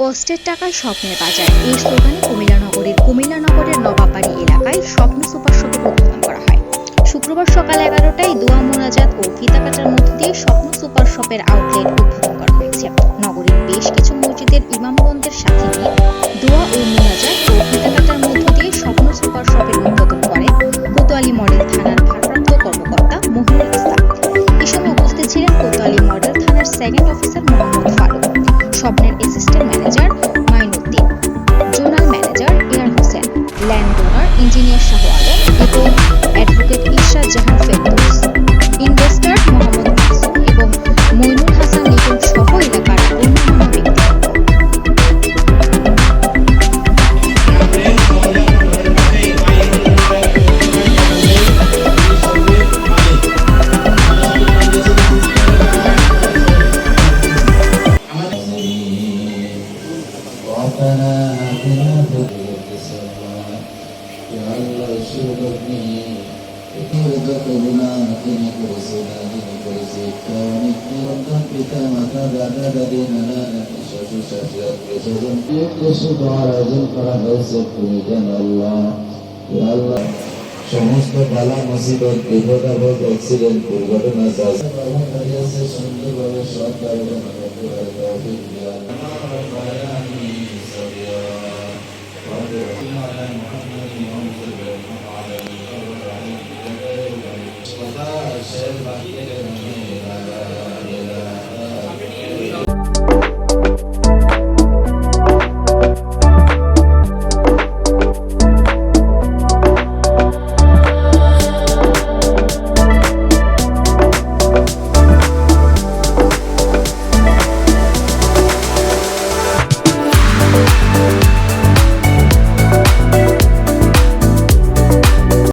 কষ্টের টাকায় স্বপ্নের বাজার। এই স্লোগানে কুমিল্লা নগরীর কুমিল্লা নগরের নবাবাড়ি এলাকায় স্বপ্ন সুপার শপের উদ্বোধন করা হয়। শুক্রবার সকাল এগারোটায় দোয়া মোনাজাত ও ফিতা কাটার মধ্য দিয়ে স্বপ্ন সুপার শপের আউটলেট উদ্বোধন করা হয়েছে। নগরীর বেশ কিছু মসজিদের ইমামগণদের সাথে নিয়ে দোয়া ও মোনাজাত ও ফিতা কাটার মধ্য দিয়ে স্বপ্ন সুপার শপের উদ্বোধন করেন কোতোয়ালি মডেল থানার ভারপ্রাপ্ত কর্মকর্তা মহিনুল ইসলাম। এ সময় উপস্থিত ছিলেন কোতোয়ালি মডেল থানার সেকেন্ড অফিসার মোহাম্মদ ফারুক। স্বপ্নের অ্যাসিস্ট্যান্ট ম্যানেজার ربنا آتنا في الدنيا حسنة يا الله اشركني ارزق بنا نقني كرسنا دين كرسيك ونكني ربنا بتا متا দাদা দাদি নানা নানি শ্বশুর শাশুড়ি আত্মীয় স্বজন শুধু আয়োজন করা হয়েছে তুমি জানো আল্লাহ ইয়া আল্লাহ সমস্ত বালা মুসিবত বিপদ আপদ অ্যাক্সিডেন্ট দুর্ঘটনা যা আছে সুন্দরভাবে সৎ কারণে তৌফিক দিয়া selben Lawine der